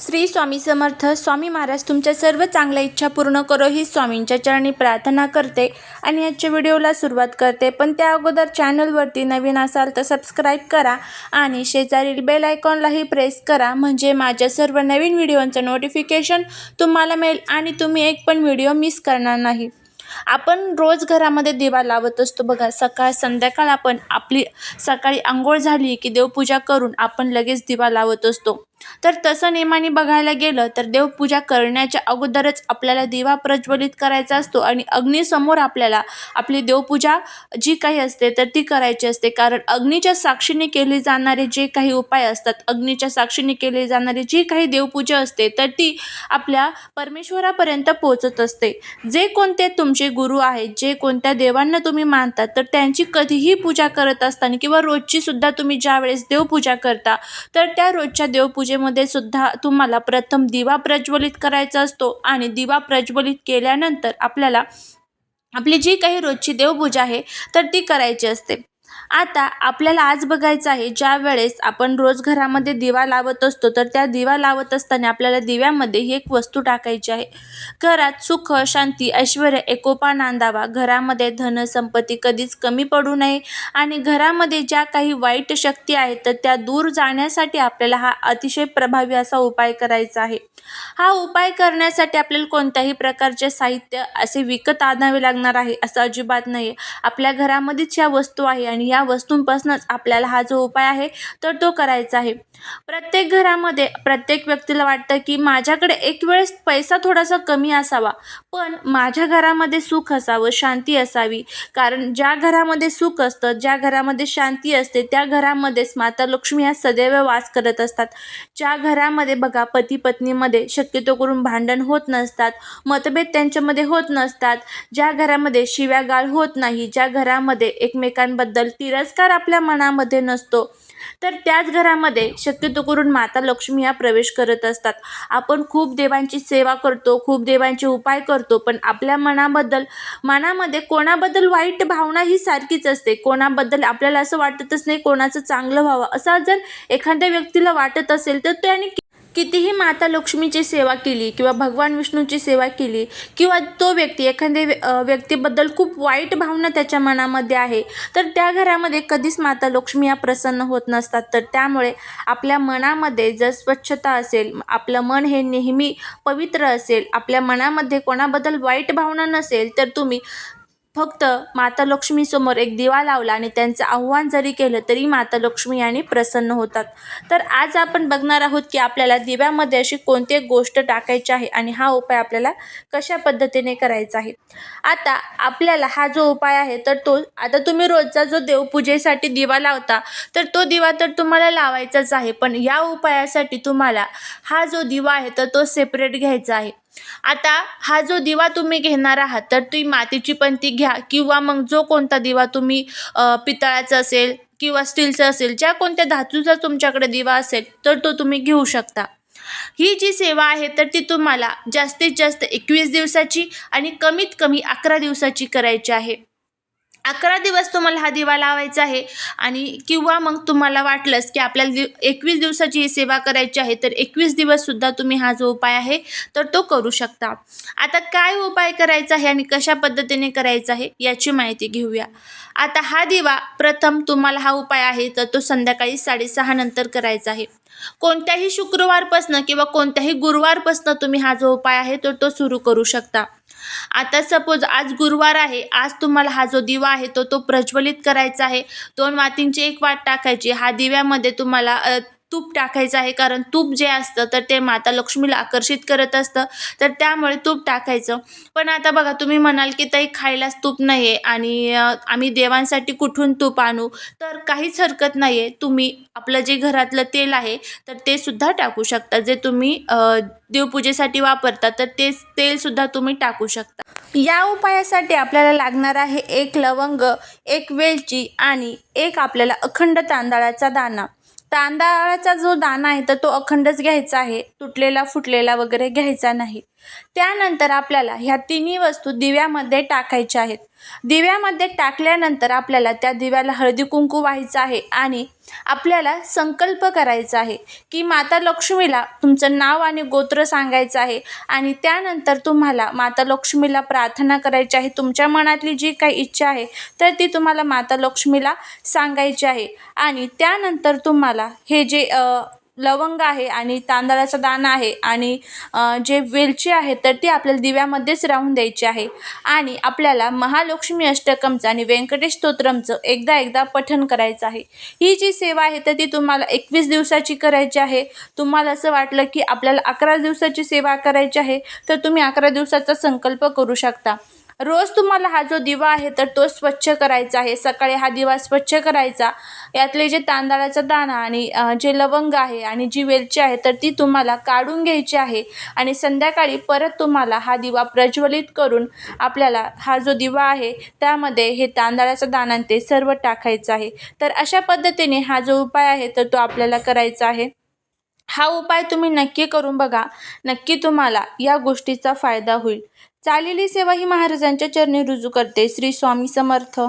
श्री स्वामी समर्थ स्वामी महाराज तुमच्या सर्व चांगल्या इच्छा पूर्ण करो ही स्वामींच्या चरणी प्रार्थना करते आणि आजच्या व्हिडिओला सुरुवात करते. पण त्या अगोदर चॅनलवरती नवीन असाल तर सबस्क्राईब करा आणि शेजारील बेल आयकॉनलाही प्रेस करा. म्हणजे माझ्या सर्व नवीन व्हिडिओंचं नोटिफिकेशन तुम्हाला मिळेल आणि तुम्ही एक पण व्हिडिओ मिस करणार नाही. आपण रोज घरामध्ये दिवा लावत असतो बघा. सकाळ संध्याकाळ आपण आपली सकाळी आंघोळ झाली की देवपूजा करून आपण लगेच दिवा लावत असतो. तर तसं नेमाने बघायला गेलं तर देवपूजा करण्याच्या अगोदरच आपल्याला दिवा प्रज्वलित करायचा असतो आणि अग्नीसमोर आपल्याला आपली देवपूजा जी काही असते तर ती करायची असते. कारण अग्नीच्या साक्षीने केले जाणारे जे काही उपाय असतात अग्नीच्या साक्षीने केले जाणारी जी काही देवपूजा असते तर ती आपल्या परमेश्वरापर्यंत पोहोचत असते. जे कोणते तुमचे गुरु आहेत जे कोणत्या देवांना तुम्ही मानतात तर त्यांची कधीही पूजा करत असताना किंवा रोजची सुद्धा तुम्ही ज्यावेळेस देवपूजा करता तर त्या रोजच्या देवपूजा पूजेमध्ये सुद्धा तुम्हाला प्रथम दिवा प्रज्वलित करायचा असतो आणि दिवा प्रज्वलित केल्यानंतर आपल्याला आपली जी काही रोजची देवपूजा आहे तर ती करायची असते. आता आपल्याला आज बघायचं आहे ज्या वेळेस आपण रोज घरामध्ये दिवा लावत असतो तर त्या दिवा लावत असताना आपल्याला दिव्यामध्ये ही एक वस्तू टाकायची आहे. घरात सुख शांती ऐश्वर एकोपा नांदावा घरामध्ये धन संपत्ती कधीच कमी पडू नये आणि घरामध्ये ज्या काही वाईट शक्ती आहेत तर त्या दूर जाण्यासाठी आपल्याला हा अतिशय प्रभावी असा उपाय करायचा आहे. हा उपाय करण्यासाठी आपल्याला कोणत्याही प्रकारचे साहित्य असे विकत आणावे लागणार आहे असं अजिबात नाही आपल्या घरामध्येच ह्या वस्तू आहे आणि या वस्तूंपासूनच आपल्याला हा जो उपाय आहे तर तो करायचा आहे. प्रत्येक घरामध्ये प्रत्येक व्यक्तीला वाटतं की माझ्याकडे एक वेळेस पैसा थोडासा कमी असावा पण माझ्या घरामध्ये सुख असावं शांती असावी. कारण ज्या घरामध्ये सुख असतं ज्या घरामध्ये शांती असते त्या घरामध्येच माता लक्ष्मी ह्या सदैव वास करत असतात. ज्या घरामध्ये बघा पती पत्नीमध्ये शक्यतो करून भांडण होत नसतात मतभेद त्यांच्यामध्ये होत नसतात. ज्या घरामध्ये शिव्यागाळ होत नाही ज्या घरामध्ये एकमेकांबद्दल तिरस्कार आपल्या मनामध्ये नसतो. तर त्याच घरामध्ये शक्यतो करून माता लक्ष्मी ह्या प्रवेश करत असतात. आपण खूप देवांची सेवा करतो खूप देवांचे उपाय करतो पण आपल्या मनाबद्दल मनामध्ये कोणाबद्दल वाईट भावना ही सारखीच असते. कोणाबद्दल आपल्याला असं वाटतच नाही कोणाचं चांगलं व्हावं. असं जर एखाद्या व्यक्तीला वाटत असेल तर त्याने कितीही माता लक्ष्मीची सेवा केली किंवा भगवान विष्णूची सेवा केली किंवा तो व्यक्ती एखाद्या व्यक्तीबद्दल खूप वाईट भावना त्याच्या मनामध्ये आहे तर त्या घरामध्ये कधीच माता लक्ष्मी या प्रसन्न होत नसतात. तर त्यामुळे आपल्या मनामध्ये जर स्वच्छता असेल आपलं मन हे नेहमी पवित्र असेल आपल्या मनामध्ये कोणाबद्दल वाईट भावना नसेल तर तुम्ही फक्त माता लक्ष्मीसमोर एक दिवा लावला आणि त्यांचं आव्हान जरी केलं तरी माता लक्ष्मी आणि प्रसन्न होतात. तर आज आपण बघणार आहोत की आपल्याला दिव्यामध्ये अशी कोणती एक गोष्ट टाकायची आहे आणि हा उपाय आपल्याला कशा पद्धतीने करायचा आहे? आता आपल्याला हा जो उपाय आहे तर तो आता तुम्ही रोजचा जो देवपूजेसाठी दिवा लावता तर तो दिवा तर तुम्हाला लावायचाच आहे. पण या उपायासाठी तुम्हाला हा जो दिवा आहे तर तो सेपरेट घ्यायचा आहे. आता हा जो दिवा तुम्ही घेणार आहात तर ती मातीची पण ती घ्या किंवा मग जो कोणता दिवा तुम्ही पितळाचा असेल किंवा स्टीलचा असेल ज्या कोणत्या धातूचा तुमच्याकडे दिवा असेल तर तो तुम्ही घेऊ शकता. ही जी सेवा आहे तर ती तुम्हाला जास्तीत जास्त एकवीस दिवसाची आणि कमीत कमी अकरा दिवसाची करायची आहे. अकरा दिवस तुम्हाला हा दिवा लावायचा आहे आणि किंवा मग तुम्हाला वाटलंच की आपल्याला दिव एकवीस दिवसाची ही सेवा करायची आहे तर एकवीस दिवससुद्धा तुम्ही हा जो उपाय आहे तर तो करू शकता. आता काय उपाय करायचा आहे आणि कशा पद्धतीने करायचा आहे याची माहिती घेऊया. आता हा दिवा प्रथम तुम्हाला हा उपाय आहे तर तो संध्याकाळी साडेसहा नंतर करायचा आहे. कोणत्याही शुक्रवारपासनं किंवा कोणत्याही गुरुवारपासनं तुम्ही हा जो उपाय आहे तर तो सुरू करू शकता. आता सपोज आज गुरुवार आहे आज तुम्हाला हा जो दिवा आहे तो तो प्रज्वलित करायचा आहे. दोन वातींची एक वाट टाकायची. हा दिव्यामध्ये तुम्हाला तूप टाकायचं आहे कारण तूप जे असतं तर ते माता लक्ष्मीला आकर्षित करत असतं. तर त्यामुळे तूप टाकायचं. पण आता बघा तुम्ही म्हणाल की ताई खायलाच तूप नाही आहे आणि आम्ही देवांसाठी कुठून तूप आणू? तर काहीच हरकत नाही आहे तुम्ही आपलं जे घरातलं तेल आहे तर ते सुद्धा टाकू शकता. जे तुम्ही देवपूजेसाठी वापरता तर ते तेलसुद्धा तुम्ही टाकू शकता. या उपायासाठी आपल्याला लागणार आहे एक लवंग एक वेलची आणि एक आपल्याला अखंड तांदळाचा दाणा तांदळाचा जो दाणा आहे तर तो अखंडच घ्यायचा आहे. तुटलेला फुटलेला वगैरे घ्यायचा नाही. त्यानंतर आपल्याला ह्या तिन्ही वस्तू दिव्यामध्ये टाकायच्या आहेत. दिव्यामध्ये टाकल्यानंतर आपल्याला त्या दिव्याला हळदी कुंकू व्हायचं आहे आणि आपल्याला संकल्प करायचा आहे की माता लक्ष्मीला तुमचं नाव आणि गोत्र सांगायचं आहे. आणि त्यानंतर तुम्हाला माता लक्ष्मीला प्रार्थना करायची आहे. तुमच्या मनातली जी काही इच्छा आहे तर ती तुम्हाला माता लक्ष्मीला सांगायची आहे. आणि त्यानंतर तुम्हाला हे जे लवंग आहे आणि तांदळाचा दाणा आहे आणि जे वेलची आहे तर ती आपल्याला दिव्यामध्येच राहून द्यायची आहे. आणि आपल्याला महालक्ष्मी अष्टकमचं आणि व्यंकटेश स्तोत्रमचं एकदा एकदा पठण करायचं आहे. ही जी सेवा आहे तर ती तुम्हाला एकवीस दिवसाची करायची आहे. तुम्हाला असं वाटलं की आपल्याला अकरा दिवसाची सेवा करायची आहे तर तुम्ही अकरा दिवसाचा संकल्प करू शकता. रोज तुम्हाला हा जो दिवा आहे तर तो स्वच्छ करायचा आहे. सकाळी हा दिवा स्वच्छ करायचा. यातले जे तांदळाचा दाणा आणि जे लवंग आहे आणि जी वेलची आहे तर ती तुम्हाला काढून घ्यायची आहे आणि संध्याकाळी परत तुम्हाला हा दिवा प्रज्वलित करून आपल्याला हा जो दिवा आहे त्यामध्ये हे तांदळाचा दाणा ते सर्व टाकायचं आहे. तर अशा पद्धतीने हा जो उपाय आहे तर तो आपल्याला करायचा आहे. हा उपाय तुम्ही नक्की करून बघा. नक्की तुम्हाला या गोष्टीचा फायदा होईल. चालेली सेवा ही महाराजांच्या चरणी रुजू करते. श्री स्वामी समर्थ.